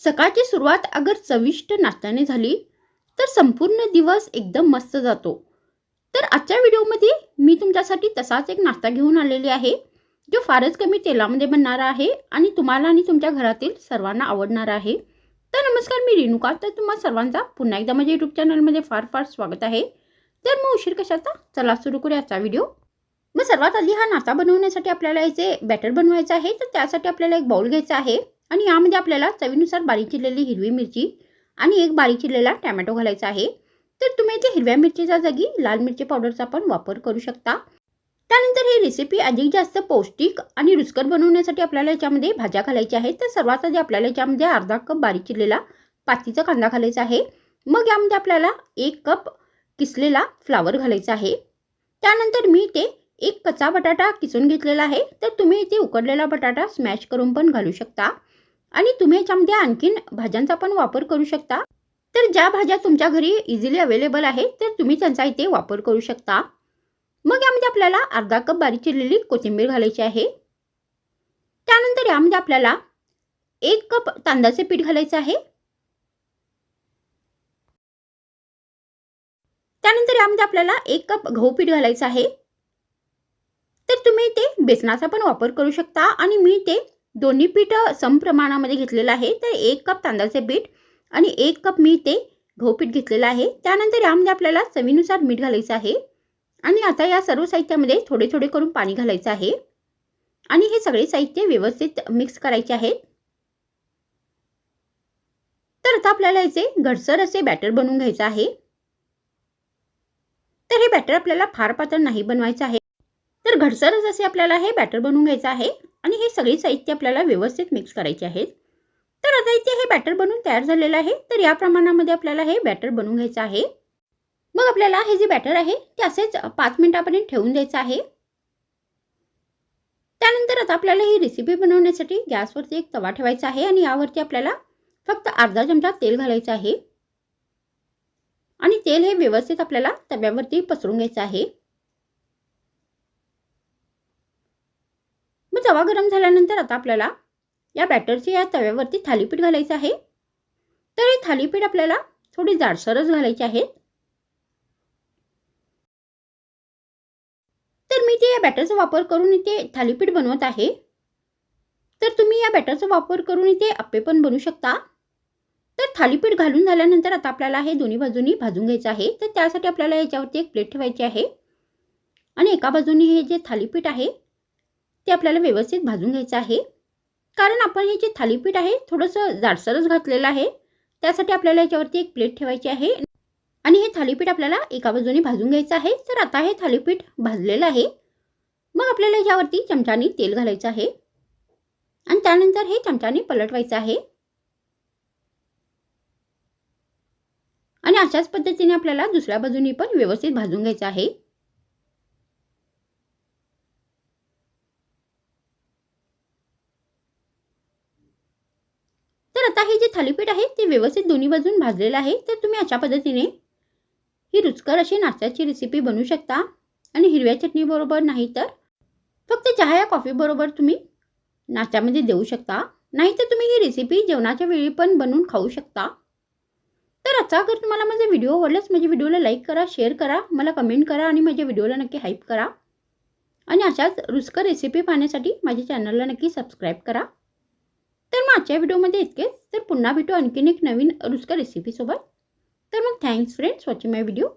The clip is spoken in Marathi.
सकाळची सुरुवात अगर चविष्ट नाश्त्याने झाली तर संपूर्ण दिवस एकदम मस्त जातो. तर आजच्या व्हिडिओमध्ये मी तुमच्यासाठी तसाच एक नाश्ता घेऊन आलेली आहे जो फारच कमी तेलामध्ये बनणारा आहे आणि तुम्हाला आणि तुमच्या घरातील सर्वांना आवडणार आहे. तर नमस्कार मी रेणुका. तर तुम्हा सर्वांचा पुन्हा एकदा माझ्या यूट्यूब चॅनलमध्ये फार फार स्वागत आहे. तर मग उशीर कशाचा? चला सुरू करूया आजचा व्हिडिओ. मग सर्वात आधी हा नाश्ता बनवण्यासाठी आपल्याला याचे बॅटर बनवायचं आहे तर त्यासाठी आपल्याला एक बाउल घ्यायचा आहे. आणि यामध्ये आपल्याला चवीनुसार बारीक चिरलेली हिरवी मिरची आणि एक बारीक चिरलेला टॅमॅटो घालायचा आहे. तर तुम्ही इथे हिरव्या मिरचीच्या जागी लाल मिरची पावडरचा पण वापर करू शकता. त्यानंतर ही रेसिपी अधिक जास्त पौष्टिक आणि रुचकर बनवण्यासाठी आपल्याला याच्यामध्ये भाज्या घालायच्या आहेत. तर सर्वात आधी आपल्याला याच्यामध्ये अर्धा कप बारीक चिरलेला पातीचा कांदा घालायचा आहे. मग यामध्ये आपल्याला एक कप किसलेला फ्लावर घालायचा आहे. त्यानंतर मी इथे एक कच्चा बटाटा किसून घेतलेला आहे. तर तुम्ही इथे उकडलेला बटाटा स्मॅश करून पण घालू शकता. आणि तुम्ही याच्यामध्ये आणखीन भाज्यांचा पण वापर करू शकता. तर ज्या भाज्या तुमच्या घरी इझिली अवेलेबल आहे तर तुम्ही त्यांचा इथे वापर करू शकता. मग यामध्ये आपल्याला अर्धा कप बारीक चिरलेली कोथिंबीर घालायची आहे. त्यानंतर यामध्ये आपल्याला एक कप तांदळाचे पीठ घालायचं आहे. त्यानंतर यामध्ये आपल्याला एक कप गहू पीठ घालायचं आहे. तर तुम्ही इथे बेसनाचा पण वापर करू शकता आणि मी ते दोन्ही पीठ सम प्रमाणामध्ये घेतलेलं आहे. तर एक कप तांदळाचे पीठ आणि एक कप मी ते गहूपीठ घेतलेलं आहे. त्यानंतर यामध्ये आपल्याला चवीनुसार मीठ घालायचं आहे. आणि आता या सर्व साहित्यामध्ये थोडे थोडे करून पाणी घालायचं आहे. आणि हे सगळे साहित्य व्यवस्थित मिक्स करायचे आहेत. तर आता आपल्याला याचे घडसर असे बॅटर बनवून घ्यायचं आहे. तर हे बॅटर आपल्याला फार पातळ नाही बनवायचं आहे. तर घडसरच असे आपल्याला हे बॅटर बनवून घ्यायचं आहे आणि हे सगळे साहित्य आपल्याला व्यवस्थित मिक्स करायचे आहेत. तर आता इथे हे बॅटर बनवून तयार झालेलं आहे. तर या प्रमाणामध्ये आपल्याला हे बॅटर बनवून घ्यायचं आहे. मग आपल्याला हे जे बॅटर आहे ते असेच पाच मिनिटापर्यंत ठेवून द्यायचं आहे. त्यानंतर आता आपल्याला ही रेसिपी बनवण्यासाठी गॅसवरती एक तवा ठेवायचा आहे आणि यावरती आपल्याला फक्त अर्धा चमचा तेल घालायचं आहे. आणि तेल हे व्यवस्थित आपल्याला तव्यावरती पसरून घ्यायचं आहे. मग तवा गरम झाल्यानंतर आता आपल्याला या बॅटरचे या तव्यावरती थालीपीठ घालायचं आहे. तर हे थालीपीठ आपल्याला थोडी जाडसरच घालायचे आहेत तर मी ते या बॅटरचा वापर करून इथे थालीपीठ बनवत आहे. तर तुम्ही या बॅटरचा वापर करून इथे अप्पे पण बनवू शकता. तर थालीपीठ घालून झाल्यानंतर आता आपल्याला हे दोन्ही बाजूनी भाजून घ्यायचं आहे. तर त्यासाठी आपल्याला याच्यावरती एक प्लेट ठेवायची आहे. आणि एका बाजूने हे जे थालीपीठ आहे ते आपल्याला व्यवस्थित भाजून घ्यायचं आहे. कारण आपण हे जे थालीपीठ आहे थोडंसं जाडसरच घातलेलं आहे. त्यासाठी आपल्याला याच्यावरती एक प्लेट ठेवायची आहे. आणि हे थालीपीठ आपल्याला एका बाजूने भाजून घ्यायचं आहे. तर आता हे थालीपीठ भाजलेलं आहे. मग आपल्याला याच्यावरती चमच्याने तेल घालायचं आहे. आणि त्यानंतर हे चमच्याने पलटवायचं आहे. आणि अशाच पद्धतीने आपल्याला दुसऱ्या बाजूने पण व्यवस्थित भाजून घ्यायचं आहे. तर आता हे जे थालीपीठ आहे ते व्यवस्थित दोन्ही बाजून भाजलेलं आहे तर तुम्ही अशा पद्धतीने ही रुचकर अशी नाश्त्याची रेसिपी बनवू शकता. आणि हिरव्या चटणीबरोबर नाही तर फक्त चहा या कॉफीबरोबर तुम्ही नाश्त्यामध्ये देऊ शकता. नाहीतर तुम्ही ही रेसिपी जेवणाच्या वेळी पण बनवून खाऊ शकता. तर आता अगर तुम्हाला माझा व्हिडिओ आवडलाच माझ्या व्हिडिओला लाईक करा शेअर करा मला कमेंट करा आणि माझ्या व्हिडिओला नक्की हाईप करा. आणि अशाच रुचकर रेसिपी पाहण्यासाठी माझ्या चॅनलला नक्की सबस्क्राईब करा. तर मग आजच्या व्हिडिओमध्ये इतकेच तर पुन्हा भेटू आणखीन एक नवीन रुचकर रेसिपीसोबत तर मग thanks friends watching my video